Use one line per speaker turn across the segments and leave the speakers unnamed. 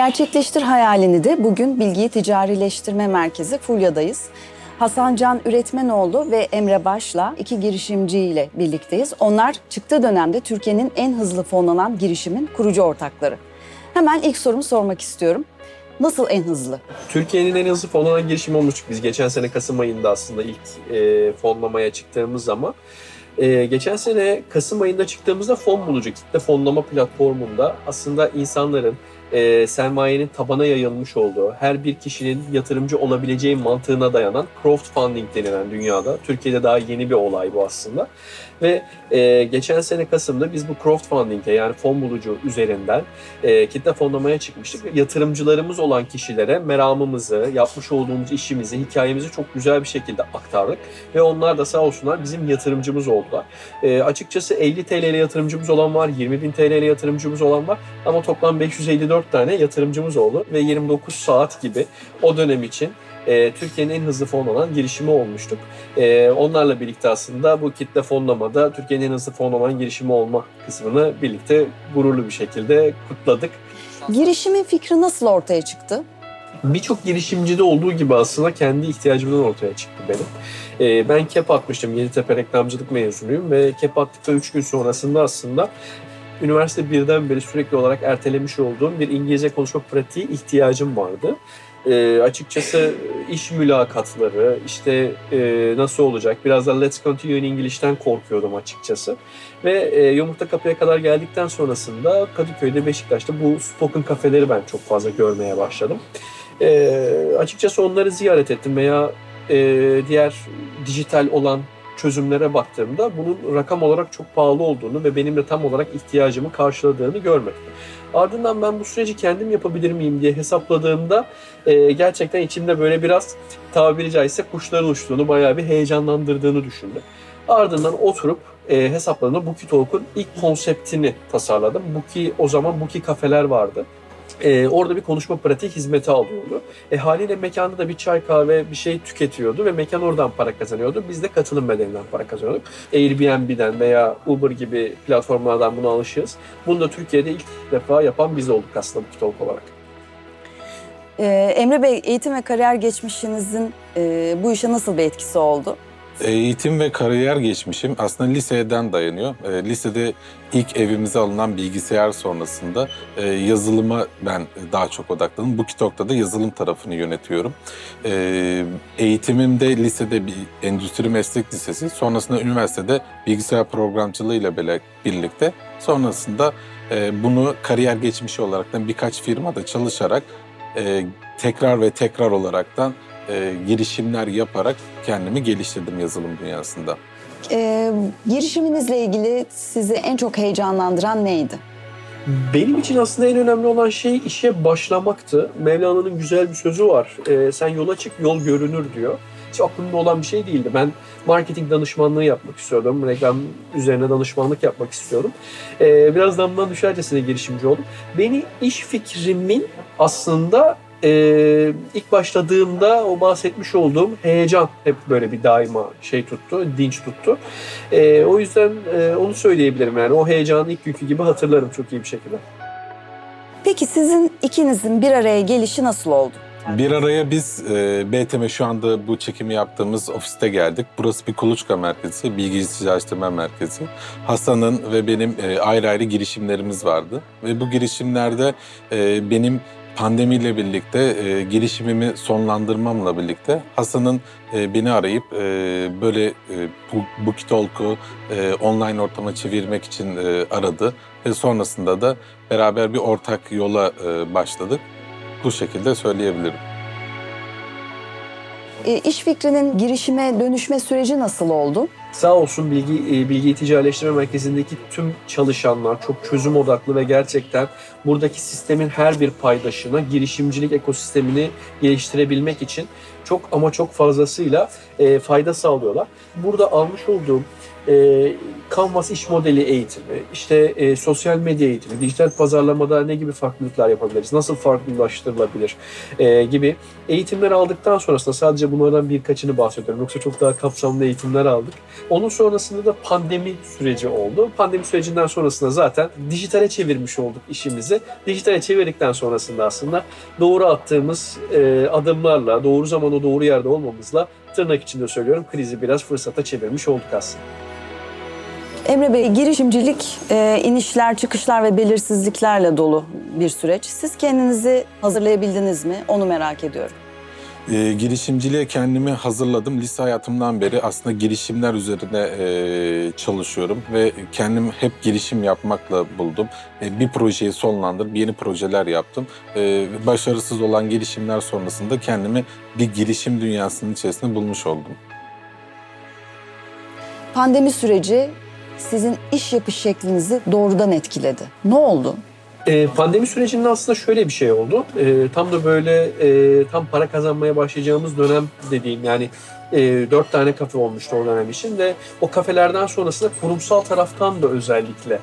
Gerçekleştir hayalini de bugün Bilgiyi Ticarileştirme Merkezi Fulya'dayız. Hasan Can Üretmenoğlu ve Emre Baş'la iki girişimciyle birlikteyiz. Onlar çıktığı dönemde Türkiye'nin en hızlı fonlanan girişimin kurucu ortakları. Hemen ilk sorumu sormak istiyorum. Nasıl en hızlı?
Türkiye'nin en hızlı fonlanan girişimi olmuştuk biz. Geçen sene Kasım ayında aslında ilk e, fonlamaya çıktığımız zaman. E, geçen sene Kasım ayında çıktığımızda fon bulucu kitle fonlama platformunda aslında insanların e, sermayenin tabana yayılmış olduğu, her bir kişinin yatırımcı olabileceği mantığına dayanan crowdfunding denilen dünyada. Türkiye'de daha yeni bir olay bu aslında. Ve e, geçen sene Kasım'da biz bu crowdfunding'e yani fon bulucu üzerinden e, kitle fonlamaya çıkmıştık. Yatırımcılarımız olan kişilere meramımızı, yapmış olduğumuz işimizi, hikayemizi çok güzel bir şekilde aktardık. Ve onlar da sağ olsunlar bizim yatırımcımız oldular. E, açıkçası 50 TL'li yatırımcımız olan var, 20 bin TL'li yatırımcımız olan var. Ama toplam 554 tane yatırımcımız oldu. Ve 29 saat gibi o dönem için e, Türkiye'nin en hızlı fonlanan girişimi olmuştuk. E, onlarla birlikte aslında bu kitle fonlamada Türkiye'nin en hızlı fonlanan girişimi olma kısmını birlikte gururlu bir şekilde kutladık.
Girişimin fikri nasıl ortaya çıktı?
Birçok girişimcide olduğu gibi aslında kendi ihtiyacımdan ortaya çıktı benim. Ee, ben KEP atmıştım. Yeditepe reklamcılık mezunuyum ve KEP attıktan 3 gün sonrasında aslında üniversite birden beri sürekli olarak ertelemiş olduğum bir İngilizce konuşma pratiği ihtiyacım vardı. Ee, açıkçası iş mülakatları, işte e, nasıl olacak, biraz da Let's Continue in English'ten korkuyordum açıkçası. Ve e, Yumurta Kapı'ya kadar geldikten sonrasında Kadıköy'de, Beşiktaş'ta bu spoken kafeleri ben çok fazla görmeye başladım. E, açıkçası onları ziyaret ettim veya e, diğer dijital olan çözümlere baktığımda bunun rakam olarak çok pahalı olduğunu ve benim de tam olarak ihtiyacımı karşıladığını görmedim. Ardından ben bu süreci kendim yapabilir miyim diye hesapladığımda e, gerçekten içimde böyle biraz tabiri caizse kuşların uçtuğunu, bayağı bir heyecanlandırdığını düşündüm. Ardından oturup e, hesapladığımda Buki Talk'un ilk konseptini tasarladım. Buki o zaman Buki kafeler vardı. E, orada bir konuşma pratiği hizmeti alıyordu. E, haliyle mekanda da bir çay kahve bir şey tüketiyordu ve mekan oradan para kazanıyordu. Biz de katılım bedelinden para kazanıyorduk. Airbnb'den veya Uber gibi platformlardan buna alışığız. Bunu da Türkiye'de ilk defa yapan biz olduk aslında Buki Talk olarak.
Ee, Emre Bey, eğitim ve kariyer geçmişinizin e, bu işe nasıl bir etkisi oldu?
Eğitim ve kariyer geçmişim aslında liseden dayanıyor. E, lisede ilk evimize alınan bilgisayar sonrasında e, yazılıma ben daha çok odaklandım. Bu kitapta da yazılım tarafını yönetiyorum. E, eğitimim de lisede bir endüstri meslek lisesi. Sonrasında üniversitede bilgisayar programcılığı ile bile- birlikte. Sonrasında e, bunu kariyer geçmişi olaraktan birkaç firmada çalışarak e, tekrar ve tekrar olaraktan e, girişimler yaparak kendimi geliştirdim yazılım dünyasında.
Ee, girişiminizle ilgili sizi en çok heyecanlandıran neydi?
Benim için aslında en önemli olan şey işe başlamaktı. Mevlana'nın güzel bir sözü var. Ee, sen yola çık, yol görünür diyor. Hiç aklımda olan bir şey değildi. Ben marketing danışmanlığı yapmak istiyordum. Reklam üzerine danışmanlık yapmak istiyordum. Ee, biraz damdan düşercesine girişimci oldum. Beni iş fikrimin aslında e, ilk başladığımda o bahsetmiş olduğum heyecan hep böyle bir daima şey tuttu, dinç tuttu. E, o yüzden e, onu söyleyebilirim yani o heyecanı ilk günkü gibi hatırlarım çok iyi bir şekilde.
Peki sizin ikinizin bir araya gelişi nasıl oldu?
Bir araya biz e, BTM şu anda bu çekimi yaptığımız ofiste geldik. Burası bir kuluçka merkezi, bilgi ticaretleştirme merkezi. Hasan'ın ve benim e, ayrı ayrı girişimlerimiz vardı. Ve bu girişimlerde e, benim pandemiyle birlikte e, girişimimi sonlandırmamla birlikte Hasan'ın e, beni arayıp e, böyle e, bu Booktalk'u e, online ortama çevirmek için e, aradı. Ve sonrasında da beraber bir ortak yola e, başladık. Bu şekilde söyleyebilirim.
Ee, iş fikrinin girişime dönüşme süreci nasıl oldu?
Sağ olsun Bilgi e, Bilgi Ticaretleştirme Merkezi'ndeki tüm çalışanlar çok çözüm odaklı ve gerçekten buradaki sistemin her bir paydaşına girişimcilik ekosistemini geliştirebilmek için çok ama çok fazlasıyla e, fayda sağlıyorlar. Burada almış olduğum e, Canvas iş modeli eğitimi, işte e, sosyal medya eğitimi, dijital pazarlamada ne gibi farklılıklar yapabiliriz, nasıl farklılaştırılabilir e, gibi eğitimler aldıktan sonrasında sadece bunlardan birkaçını bahsediyorum. Yoksa çok daha kapsamlı eğitimler aldık. Onun sonrasında da pandemi süreci oldu. Pandemi sürecinden sonrasında zaten dijitale çevirmiş olduk işimizi. Dijitale çevirdikten sonrasında aslında doğru attığımız e, adımlarla, doğru zamanda doğru yerde olmamızla tırnak içinde söylüyorum krizi biraz fırsata çevirmiş olduk aslında.
Emre Bey, girişimcilik e, inişler, çıkışlar ve belirsizliklerle dolu bir süreç. Siz kendinizi hazırlayabildiniz mi? Onu merak ediyorum.
E, girişimciliğe kendimi hazırladım. Lise hayatımdan beri aslında girişimler üzerine e, çalışıyorum ve kendim hep girişim yapmakla buldum. E, bir projeyi sonlandırıp yeni projeler yaptım. E, başarısız olan girişimler sonrasında kendimi bir girişim dünyasının içerisinde bulmuş oldum.
Pandemi süreci sizin iş yapış şeklinizi doğrudan etkiledi. Ne oldu?
Ee, pandemi sürecinde aslında şöyle bir şey oldu. Ee, tam da böyle e, tam para kazanmaya başlayacağımız dönem dediğim yani e, dört tane kafe olmuştu o dönem için ve o kafelerden sonrasında kurumsal taraftan da özellikle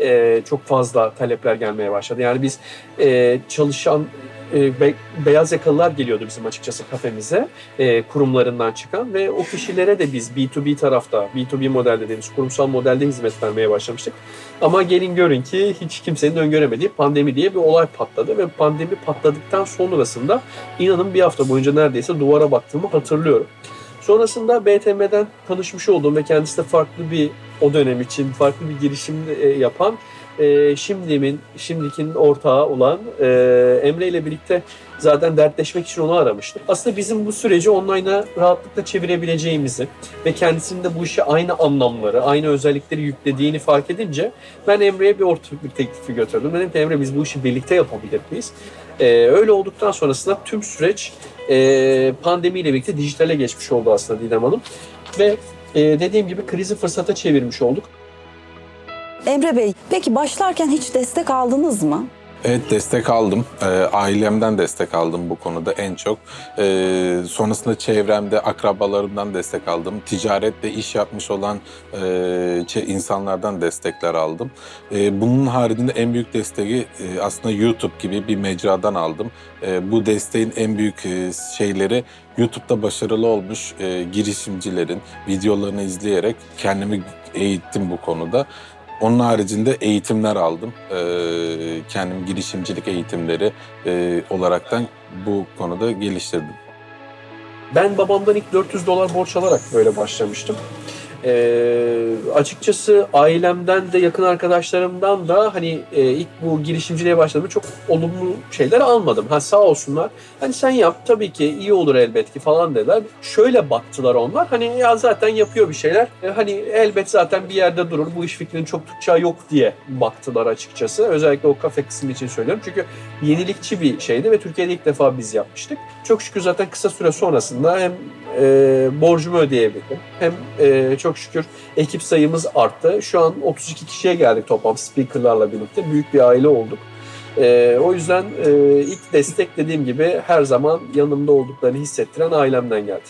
e, çok fazla talepler gelmeye başladı. Yani biz e, çalışan e, be- beyaz yakalılar geliyordu bizim açıkçası kafemize e, kurumlarından çıkan ve o kişilere de biz B2B tarafta, B2B model dediğimiz kurumsal modelde hizmet vermeye başlamıştık. Ama gelin görün ki hiç kimsenin öngöremediği pandemi diye bir olay patladı ve pandemi patladıktan sonrasında inanın bir hafta boyunca neredeyse duvara baktığımı hatırlıyorum. Sonrasında BTM'den tanışmış olduğum ve kendisi de farklı bir o dönem için farklı bir girişim e, yapan e, şimdimin, şimdikinin ortağı olan e, Emre ile birlikte zaten dertleşmek için onu aramıştım. Aslında bizim bu süreci online'a rahatlıkla çevirebileceğimizi ve kendisinin de bu işe aynı anlamları, aynı özellikleri yüklediğini fark edince ben Emre'ye bir ortak bir teklifi götürdüm. Dedim ki Emre biz bu işi birlikte yapabilir miyiz? E, öyle olduktan sonrasında tüm süreç e, pandemiyle birlikte dijitale geçmiş oldu aslında Didem Hanım. Ve e, dediğim gibi krizi fırsata çevirmiş olduk.
Emre Bey, peki başlarken hiç destek aldınız mı?
Evet destek aldım. Ee, ailemden destek aldım bu konuda en çok. Ee, sonrasında çevremde akrabalarımdan destek aldım. Ticaretle iş yapmış olan e, insanlardan destekler aldım. Ee, bunun haricinde en büyük desteği e, aslında YouTube gibi bir mecradan aldım. Ee, bu desteğin en büyük e, şeyleri YouTube'da başarılı olmuş e, girişimcilerin videolarını izleyerek kendimi eğittim bu konuda. Onun haricinde eğitimler aldım. Ee, kendim girişimcilik eğitimleri e, olaraktan bu konuda geliştirdim.
Ben babamdan ilk 400 dolar borç alarak böyle başlamıştım. Ee, açıkçası ailemden de yakın arkadaşlarımdan da hani e, ilk bu girişimciliğe başladığımda çok olumlu şeyler almadım. Ha sağ olsunlar. Hani sen yap tabii ki iyi olur elbet ki falan dediler. Şöyle baktılar onlar. Hani ya zaten yapıyor bir şeyler. E, hani elbet zaten bir yerde durur. Bu iş fikrinin çok tutacağı yok diye baktılar açıkçası. Özellikle o kafe kısmı için söylüyorum. Çünkü yenilikçi bir şeydi ve Türkiye'de ilk defa biz yapmıştık. Çok şükür zaten kısa süre sonrasında hem e, borcumu ödeyebildim. Hem e, çok şükür ekip sayımız arttı. Şu an 32 kişiye geldik toplam speakerlarla birlikte. Büyük bir aile olduk. E, o yüzden e, ilk destek dediğim gibi her zaman yanımda olduklarını hissettiren ailemden geldi.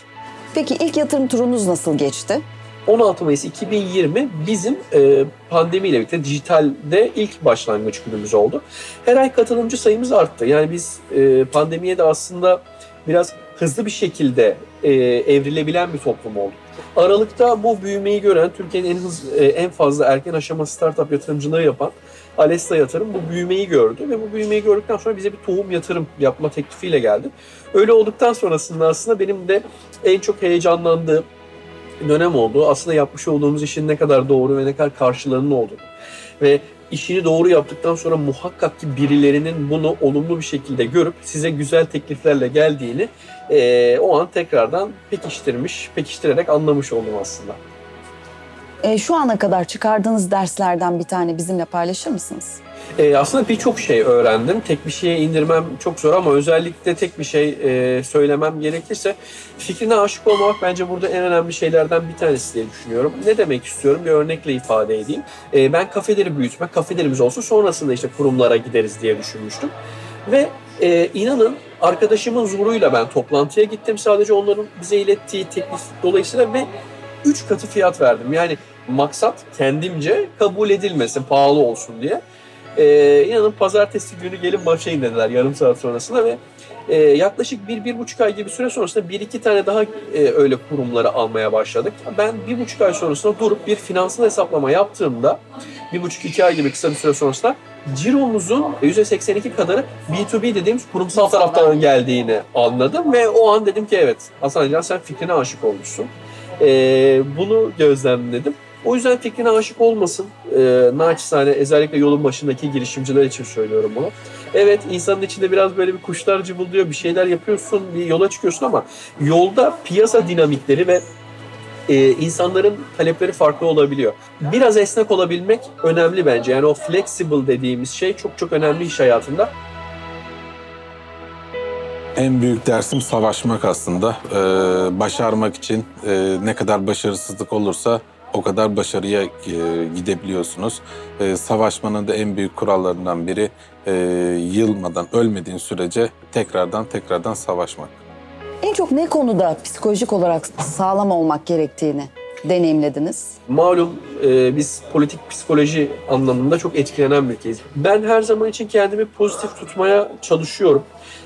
Peki ilk yatırım turunuz nasıl geçti?
16 Mayıs 2020 bizim e, pandemiyle birlikte dijitalde ilk başlangıç günümüz oldu. Her ay katılımcı sayımız arttı. Yani biz e, pandemiye de aslında biraz hızlı bir şekilde e, evrilebilen bir toplum olduk. Aralıkta bu büyümeyi gören Türkiye'nin en hız, e, en fazla erken aşama startup yatırımcılığı yapan Alesta Yatırım bu büyümeyi gördü ve bu büyümeyi gördükten sonra bize bir tohum yatırım yapma teklifiyle geldi. Öyle olduktan sonrasında aslında benim de en çok heyecanlandığım dönem oldu. Aslında yapmış olduğumuz işin ne kadar doğru ve ne kadar karşılığının olduğunu. Ve işini doğru yaptıktan sonra muhakkak ki birilerinin bunu olumlu bir şekilde görüp size güzel tekliflerle geldiğini eee, o an tekrardan pekiştirmiş, pekiştirerek anlamış oldum aslında.
E, şu ana kadar çıkardığınız derslerden bir tane bizimle paylaşır mısınız?
Ee, aslında birçok şey öğrendim. Tek bir şeye indirmem çok zor ama özellikle tek bir şey e, söylemem gerekirse fikrine aşık olmak bence burada en önemli şeylerden bir tanesi diye düşünüyorum. Ne demek istiyorum? Bir örnekle ifade edeyim. Ee, ben kafeleri büyütmek, kafelerimiz olsun sonrasında işte kurumlara gideriz diye düşünmüştüm. Ve e, inanın arkadaşımın zoruyla ben toplantıya gittim. Sadece onların bize ilettiği teklif dolayısıyla ve 3 katı fiyat verdim. Yani maksat kendimce kabul edilmesin, pahalı olsun diye. Ee, inanın pazartesi günü gelin başlayın dediler yarım saat sonrasında ve e, yaklaşık bir, bir buçuk ay gibi süre sonrasında bir iki tane daha e, öyle kurumları almaya başladık. Ben bir buçuk ay sonrasında durup bir finansal hesaplama yaptığımda bir buçuk iki ay gibi kısa bir süre sonrasında ciromuzun %82 kadarı B2B dediğimiz kurumsal taraftan geldiğini anladım ve o an dedim ki evet Hasan Can sen fikrine aşık olmuşsun. Ee, bunu gözlemledim. O yüzden fikrine aşık olmasın. Ee, naçizane özellikle yolun başındaki girişimciler için söylüyorum bunu. Evet insanın içinde biraz böyle bir kuşlar cıvıldıyor, bir şeyler yapıyorsun, bir yola çıkıyorsun ama yolda piyasa dinamikleri ve e, insanların talepleri farklı olabiliyor. Biraz esnek olabilmek önemli bence. Yani o flexible dediğimiz şey çok çok önemli iş hayatında.
En büyük dersim savaşmak aslında. Ee, başarmak için e, ne kadar başarısızlık olursa o kadar başarıya e, gidebiliyorsunuz. E, savaşmanın da en büyük kurallarından biri e, yılmadan, ölmediğin sürece tekrardan tekrardan savaşmak.
En çok ne konuda psikolojik olarak sağlam olmak gerektiğini deneyimlediniz?
Malum e, biz politik psikoloji anlamında çok etkilenen bir ülkeyiz. Ben her zaman için kendimi pozitif tutmaya çalışıyorum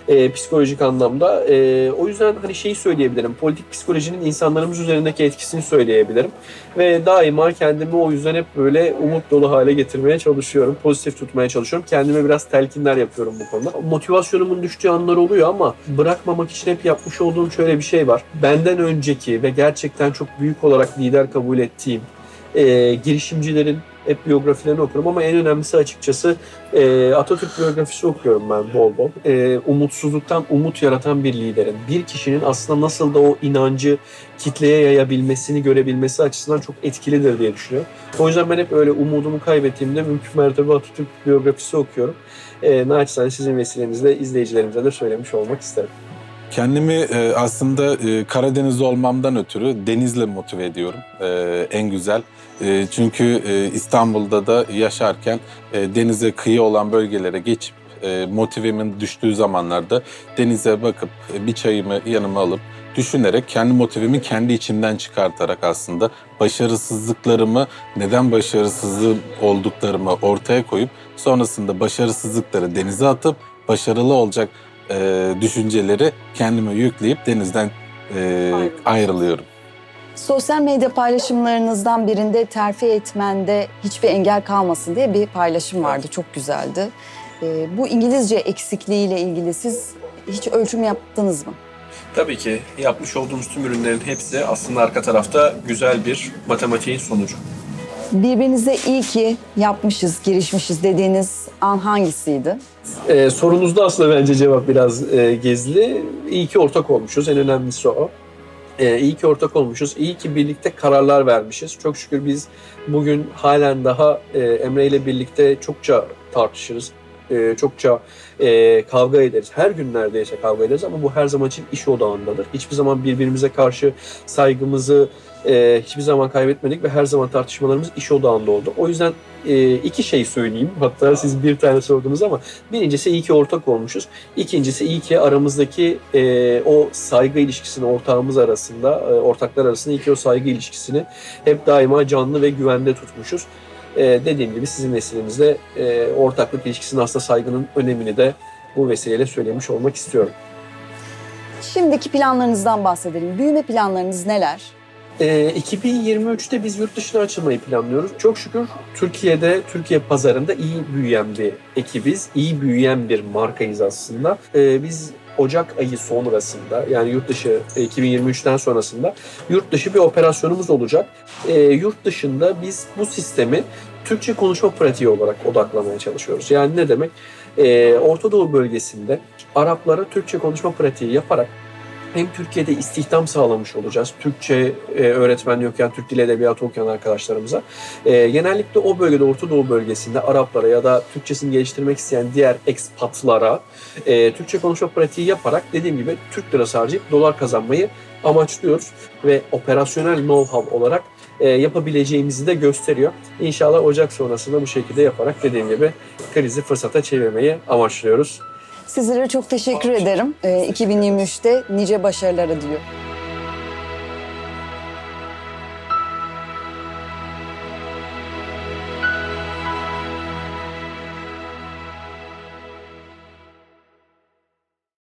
e, psikolojik anlamda. E, o yüzden hani şeyi söyleyebilirim. Politik psikolojinin insanlarımız üzerindeki etkisini söyleyebilirim. Ve daima kendimi o yüzden hep böyle umut dolu hale getirmeye çalışıyorum. Pozitif tutmaya çalışıyorum. Kendime biraz telkinler yapıyorum bu konuda. Motivasyonumun düştüğü anlar oluyor ama bırakmamak için hep yapmış olduğum şöyle bir şey var. Benden önceki ve gerçekten çok büyük olarak lider kabul ettiğim e, girişimcilerin hep biyografilerini okurum ama en önemlisi açıkçası e, Atatürk biyografisi okuyorum ben bol bol. E, umutsuzluktan umut yaratan bir liderin, bir kişinin aslında nasıl da o inancı kitleye yayabilmesini görebilmesi açısından çok etkilidir diye düşünüyorum. O yüzden ben hep öyle umudumu kaybettiğimde mümkün mertebe Atatürk biyografisi okuyorum. E, naçizane sizin vesilenizle izleyicilerimize de söylemiş olmak isterim.
Kendimi e, aslında e, Karadenizli olmamdan ötürü denizle motive ediyorum. E, en güzel. E, çünkü e, İstanbul'da da yaşarken e, denize kıyı olan bölgelere geçip e, motivemin düştüğü zamanlarda denize bakıp e, bir çayımı yanıma alıp düşünerek kendi motivemi kendi içimden çıkartarak aslında başarısızlıklarımı neden başarısız olduklarımı ortaya koyup sonrasında başarısızlıkları denize atıp başarılı olacak e, düşünceleri kendime yükleyip denizden e, ayrılıyorum.
Sosyal medya paylaşımlarınızdan birinde terfi etmende hiçbir engel kalmasın diye bir paylaşım vardı. Çok güzeldi. Ee, bu İngilizce eksikliğiyle ilgili siz hiç ölçüm yaptınız mı?
Tabii ki yapmış olduğumuz tüm ürünlerin hepsi aslında arka tarafta güzel bir matematiğin sonucu.
Birbirinize iyi ki yapmışız, girişmişiz dediğiniz an hangisiydi?
Ee, sorunuzda aslında bence cevap biraz e, gizli. İyi ki ortak olmuşuz. En önemlisi o. Ee, iyi ki ortak olmuşuz. İyi ki birlikte kararlar vermişiz. Çok şükür biz bugün halen daha e, Emre ile birlikte çokça tartışırız. E, çokça e, kavga ederiz. Her gün neredeyse kavga ederiz ama bu her zaman için iş odağındadır. Hiçbir zaman birbirimize karşı saygımızı e, hiçbir zaman kaybetmedik ve her zaman tartışmalarımız iş odağında oldu. O yüzden e, iki şey söyleyeyim. Hatta siz bir tane sordunuz ama birincisi iyi ki ortak olmuşuz. İkincisi iyi ki aramızdaki e, o saygı ilişkisini ortağımız arasında, e, ortaklar arasında iyi ki o saygı ilişkisini hep daima canlı ve güvende tutmuşuz. E, dediğim gibi sizin vesilenizle e, ortaklık ilişkisinin aslında saygının önemini de bu vesileyle söylemiş olmak istiyorum.
Şimdiki planlarınızdan bahsedelim. Büyüme planlarınız neler?
Ee, 2023'te biz yurt dışına açılmayı planlıyoruz. Çok şükür Türkiye'de, Türkiye pazarında iyi büyüyen bir ekibiz. iyi büyüyen bir markayız aslında. Ee, biz Ocak ayı sonrasında yani yurt dışı e, 2023'ten sonrasında yurt dışı bir operasyonumuz olacak. Ee, yurt dışında biz bu sistemi Türkçe konuşma pratiği olarak odaklamaya çalışıyoruz. Yani ne demek? Ee, Orta Doğu bölgesinde Araplara Türkçe konuşma pratiği yaparak hem Türkiye'de istihdam sağlamış olacağız. Türkçe e, öğretmenliği okuyan, Türk Dili Edebiyatı okuyan arkadaşlarımıza. E, genellikle o bölgede, Orta Doğu bölgesinde Araplara ya da Türkçesini geliştirmek isteyen diğer ekspatlara e, Türkçe konuşma pratiği yaparak dediğim gibi Türk lirası harcayıp dolar kazanmayı amaçlıyoruz. Ve operasyonel know-how olarak e, yapabileceğimizi de gösteriyor. İnşallah Ocak sonrasında bu şekilde yaparak dediğim gibi krizi fırsata çevirmeyi amaçlıyoruz.
Sizlere çok teşekkür ederim. Ee, 2023'te nice başarılar diliyorum.